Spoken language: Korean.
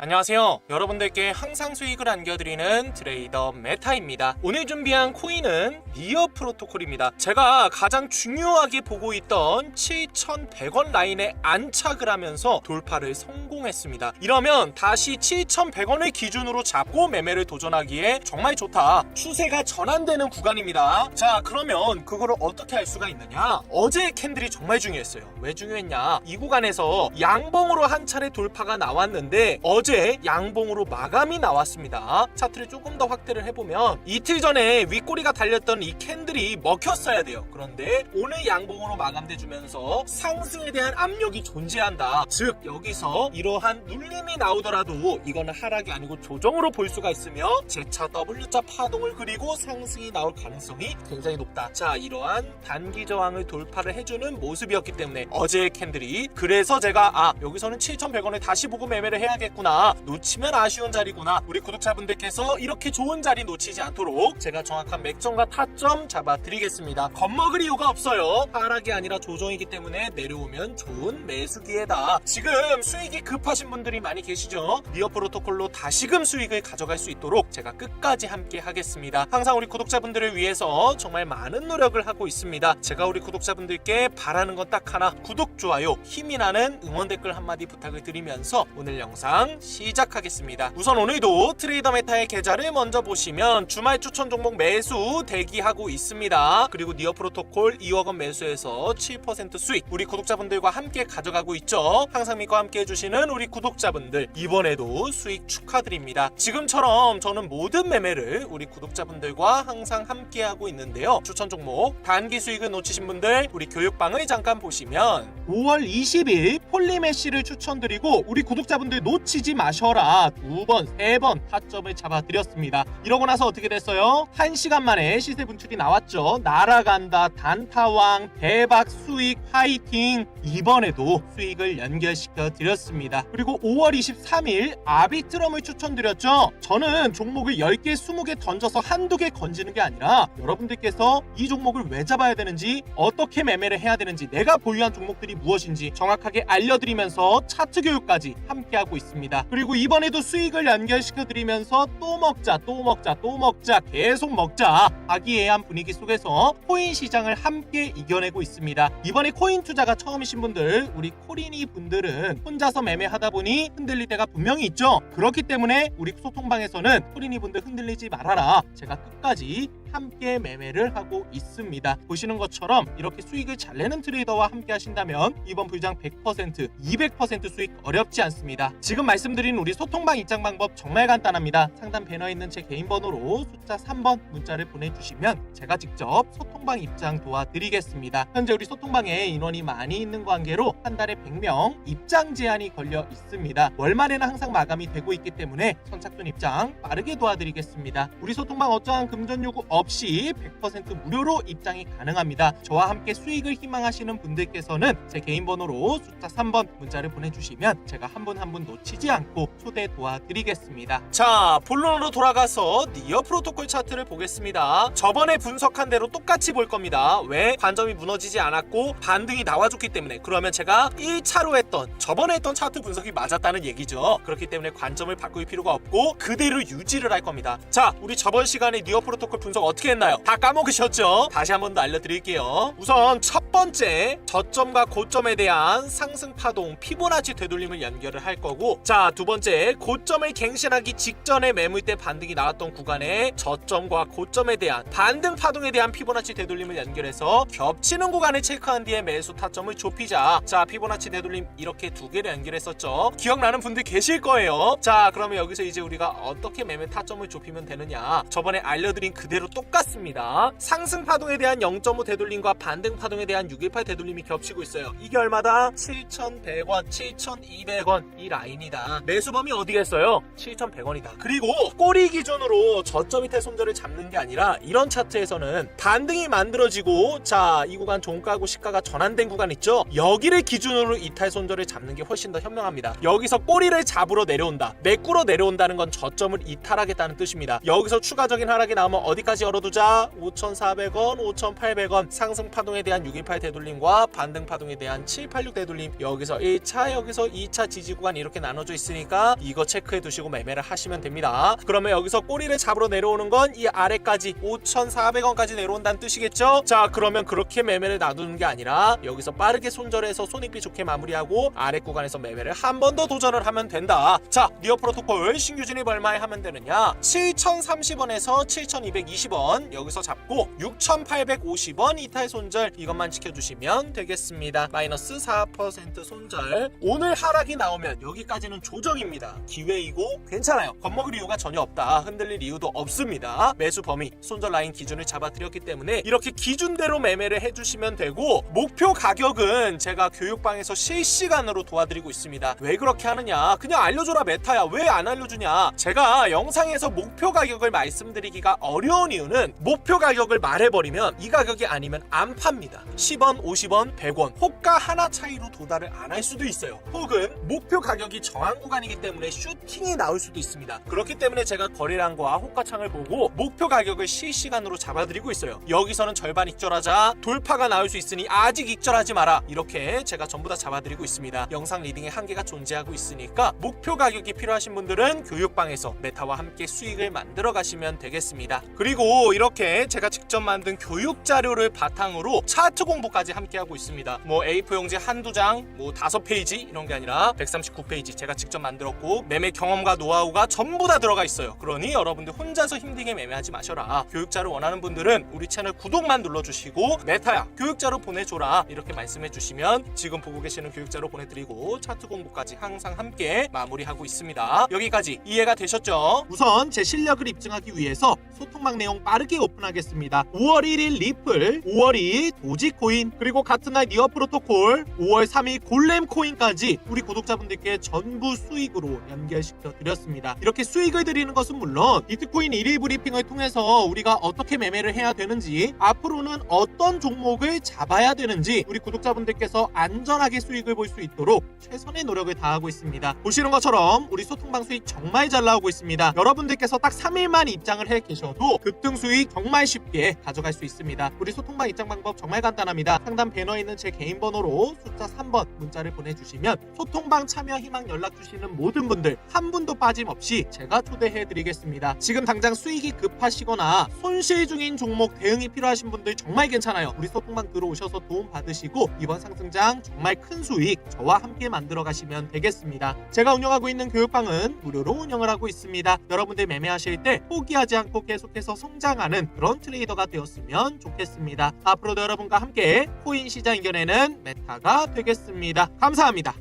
안녕하세요. 여러분들께 항상 수익을 안겨드리는 트레이더 메타입니다. 오늘 준비한 코인은 니어 프로토콜입니다. 제가 가장 중요하게 보고 있던 7,100원 라인에 안착을 하면서 돌파를 성공했습니다. 이러면 다시 7,100원을 기준으로 잡고 매매를 도전하기에 정말 좋다. 추세가 전환되는 구간입니다. 자, 그러면 그거를 어떻게 할 수가 있느냐? 어제 캔들이 정말 중요했어요. 왜 중요했냐? 이 구간에서 양봉으로 한 차례 돌파가 나왔는데 어제 양봉으로 마감이 나왔습니다. 차트를 조금 더 확대를 해보면 이틀 전에 윗꼬리가 달렸던 이 캔들이 먹혔어야 돼요. 그런데 오늘 양봉으로 마감돼 주면서 상승에 대한 압력이 존재한다. 즉 여기서 이러한 눌림이 나오더라도 이거는 하락이 아니고 조정으로 볼 수가 있으며 재차 W자 파동을 그리고 상승이 나올 가능성이 굉장히 높다. 자 이러한 단기 저항을 돌파를 해주는 모습이었기 때문에 어제의 캔들이 그래서 제가 아 여기서는 7,100원에 다시 보고 매매를 해야겠구나 놓치면 아쉬운 자리구나. 우리 구독자분들께서 이렇게 좋은 자리 놓치지 않도록 제가 정확한 맥점과 타점 잡아드리겠습니다. 겁먹을 이유가 없어요. 하락이 아니라 조정이기 때문에 내려오면 좋은 매수 기회다 지금 수익이 급하신 분들이 많이 계시죠? 니어 프로토콜로 다시금 수익을 가져갈 수 있도록 제가 끝까지 함께 하겠습니다. 항상 우리 구독자분들을 위해서 정말 많은 노력을 하고 있습니다. 제가 우리 구독자분들께 바라는 건 딱 하나. 구독 좋아요 힘이 나는 응원 댓글 한마디 부탁을 드리면서 오늘 영상 시작하겠습니다. 우선 오늘도 트레이더 메타의 계좌를 먼저 보시면 주말 추천 종목 매수 대기하고 있습니다. 그리고 니어 프로토콜 2억 원 매수해서 7% 수익 우리 구독자분들과 함께 가져가고 있죠. 항상 믿고 함께 해주시는 우리 구독자분들 이번에도 수익 축하드립니다. 지금처럼 저는 모든 매매를 우리 구독자분들과 항상 함께 하고 있는데요. 추천 종목 단기 수익을 놓치신 분들 우리 교육방을 잠깐 보시면 5월 20일 폴리메시를 추천드리고 우리 구독자분들 놓치지 마셔라 두 번, 세 번 타점을 잡아드렸습니다. 이러고 나서 어떻게 됐어요? 한 시간 만에 시세 분출이 나왔죠. 날아간다, 단타왕, 대박 수익, 화이팅. 이번에도 수익을 연결시켜 드렸습니다. 그리고 5월 23일 아비트럼을 추천드렸죠. 저는 종목을 10개, 20개 던져서 한두 개 건지는 게 아니라 여러분들께서 이 종목을 왜 잡아야 되는지 어떻게 매매를 해야 되는지 내가 보유한 종목들이 무엇인지 정확하게 알려드리면서 차트 교육까지 함께하고 있습니다. 그리고 이번에도 수익을 연결시켜 드리면서 또 먹자 또 먹자 또 먹자 계속 먹자 아기애한 분위기 속에서 코인 시장을 함께 이겨내고 있습니다. 이번에 코인 투자가 처음이신 분들 우리 코리니 분들은 혼자서 매매하다 보니 흔들릴 때가 분명히 있죠. 그렇기 때문에 우리 소통방에서는 코리니 분들 흔들리지 말아라. 제가 끝까지 함께 매매를 하고 있습니다. 보시는 것처럼 이렇게 수익을 잘 내는 트레이더와 함께 하신다면 이번 불장 100%, 200% 수익 어렵지 않습니다. 지금 말씀드린 우리 소통방 입장 방법 정말 간단합니다. 상단 배너에 있는 제 개인 번호로 숫자 3번 문자를 보내주시면 제가 직접 소통방 입장 도와드리겠습니다. 현재 우리 소통방에 인원이 많이 있는 관계로 한 달에 100명 입장 제한이 걸려 있습니다. 월말에는 항상 마감이 되고 있기 때문에 선착순 입장 빠르게 도와드리겠습니다. 우리 소통방 어떠한 금전 요구 없이 100% 무료로 입장이 가능합니다. 저와 함께 수익을 희망하시는 분들께서는 제 개인 번호로 숫자 3번 문자를 보내주시면 제가 한 분 한 분 놓치지 않고 초대 도와드리겠습니다. 자, 본론으로 돌아가서 니어 프로토콜 차트를 보겠습니다. 저번에 분석한 대로 똑같이 볼 겁니다. 왜? 관점이 무너지지 않았고 반등이 나와줬기 때문에 그러면 제가 1차로 했던 저번에 했던 차트 분석이 맞았다는 얘기죠. 그렇기 때문에 관점을 바꿀 필요가 없고 그대로 유지를 할 겁니다. 자, 우리 저번 시간에 니어 프로토콜 분석 어떻게 했나요? 다 까먹으셨죠? 다시 한 번 더 알려드릴게요. 우선 첫 번째 저점과 고점에 대한 상승 파동 피보나치 되돌림을 연결을 할 거고 자, 두 번째 고점을 갱신하기 직전에 매물대 반등이 나왔던 구간에 저점과 고점에 대한 반등 파동에 대한 피보나치 되돌림을 연결해서 겹치는 구간을 체크한 뒤에 매수 타점을 좁히자. 자, 피보나치 되돌림 이렇게 두 개를 연결했었죠. 기억나는 분들 계실 거예요. 자, 그러면 여기서 이제 우리가 어떻게 매매 타점을 좁히면 되느냐? 저번에 알려드린 그대로 똑같습니다. 상승 파동에 대한 0.5 되돌림과 반등 파동에 대한 618 되돌림이 겹치고 있어요. 이게 얼마다? 7,100원, 7,200원 이 라인이다. 매수 범위 어디겠어요? 7,100원이다. 그리고 꼬리 기준으로 저점 밑에 손절을 잡는 게 아니라 이런 차트에서는 반등이 만들어지고 자, 이 구간 종가하고 시가가 전환된 구간 있죠? 여기를 기준으로 이탈 손절을 잡는 게 훨씬 더 현명합니다. 여기서 꼬리를 잡으러 내려온다. 메꾸러 내려온다는 건 저점을 이탈하겠다는 뜻입니다. 여기서 추가적인 하락이 나오면 어디까지 열어두자 5,400원, 5,800원 상승 파동에 대한 618 되돌림과 반등 파동에 대한 786 되돌림 여기서 1차 여기서 2차 지지 구간 이렇게 나눠져 있으니까 이거 체크해 두시고 매매를 하시면 됩니다. 그러면 여기서 꼬리를 잡으러 내려오는 건 이 아래까지 5,400원까지 내려온다는 뜻이겠죠? 자 그러면 그렇게 매매를 놔두는 게 아니라 여기서 빠르게 손절해서 손익비 좋게 마무리하고 아래 구간에서 매매를 한 번 더 도전을 하면 된다. 자 니어 프로토콜 신규 진입 얼마에 하면 되느냐? 7,030원에서 7,220원 여기서 잡고 6,850원 이탈 손절 이것만 지켜주시면 되겠습니다. 마이너스 4% 손절. 오늘 하락이 나오면 여기까지는 조정입니다. 기회이고 괜찮아요. 겁먹을 이유가 전혀 없다. 흔들릴 이유도 없습니다. 매수 범위, 손절 라인 기준을 잡아드렸기 때문에 이렇게 기준대로 매매를 해주시면 되고 목표 가격은 제가 교육방에서 실시간으로 도와드리고 있습니다. 왜 그렇게 하느냐? 그냥 알려줘라 메타야. 왜 안 알려주냐? 제가 영상에서 목표 가격을 말씀드리기가 어려운 이유는 목표 가격을 말해버리면 이 가격이 아니면 안 팝니다. 10원, 50원, 100원 호가 하나 차이로 도달을 안 할 수도 있어요. 혹은 목표 가격이 정한 구간이기 때문에 슈팅이 나올 수도 있습니다. 그렇기 때문에 제가 거래량과 호가창을 보고 목표 가격을 실시간으로 잡아드리고 있어요. 여기서는 절반 익절하자 돌파가 나올 수 있으니 아직 익절하지 마라 이렇게 제가 전부 다 잡아드리고 있습니다. 영상 리딩에 한계가 존재하고 있으니까 목표 가격이 필요하신 분들은 교육방에서 메타와 함께 수익을 만들어 가시면 되겠습니다. 그리고 이렇게 제가 직접 만든 교육 자료를 바탕으로 차트 공부까지 함께 하고 있습니다. 뭐 A4 용지 한두 장, 뭐 다섯 페이지 이런 게 아니라 139페이지 제가 직접 만들었고 매매 경험과 노하우가 전부 다 들어가 있어요. 그러니 여러분들 혼자서 힘들게 매매하지 마셔라. 교육 자료 원하는 분들은 우리 채널 구독만 눌러주시고 메타야 교육 자료 보내줘라 이렇게 말씀해 주시면 지금 보고 계시는 교육 자료 보내드리고 차트 공부까지 항상 함께 마무리하고 있습니다. 여기까지 이해가 되셨죠? 우선 제 실력을 입증하기 위해서 소통망 내용 빠르게 오픈하겠습니다. 5월 1일 리플, 5월 2일 도지코인, 그리고 같은 날 니어 프로토콜, 5월 3일 골렘 코인까지 우리 구독자분들께 전부 수익으로 연결시켜 드렸습니다. 이렇게 수익을 드리는 것은 물론 비트코인 1일 브리핑을 통해서 우리가 어떻게 매매를 해야 되는지 앞으로는 어떤 종목을 잡아야 되는지 우리 구독자분들께서 안전하게 수익을 볼 수 있도록 최선의 노력을 다하고 있습니다. 보시는 것처럼 우리 소통방 수익 정말 잘 나오고 있습니다. 여러분들께서 딱 3일만 입장을 해 계셔도 급등 수익 정말 쉽게 가져갈 수 있습니다. 우리 소통방 입장 방법 정말 간단합니다. 상단 배너에 있는 제 개인 번호로 숫자 3번 문자를 보내주시면 소통방 참여 희망 연락 주시는 모든 분들 한 분도 빠짐없이 제가 초대해 드리겠습니다. 지금 당장 수익이 급하시거나 손실 중인 종목 대응이 필요하신 분들 정말 괜찮아요. 우리 소통방 들어오셔서 도움 받으시고 이번 상승장 정말 큰 수익 저와 함께 만들어 가시면 되겠습니다. 제가 운영하고 있는 교육방은 무료로 운영을 하고 있습니다. 여러분들 매매하실 때 포기하지 않고 계속해서 성장하는 그런 트레이더가 되었으면 좋겠습니다. 앞으로도 여러분과 함께 코인 시장 이겨내는 메타가 되겠습니다. 감사합니다.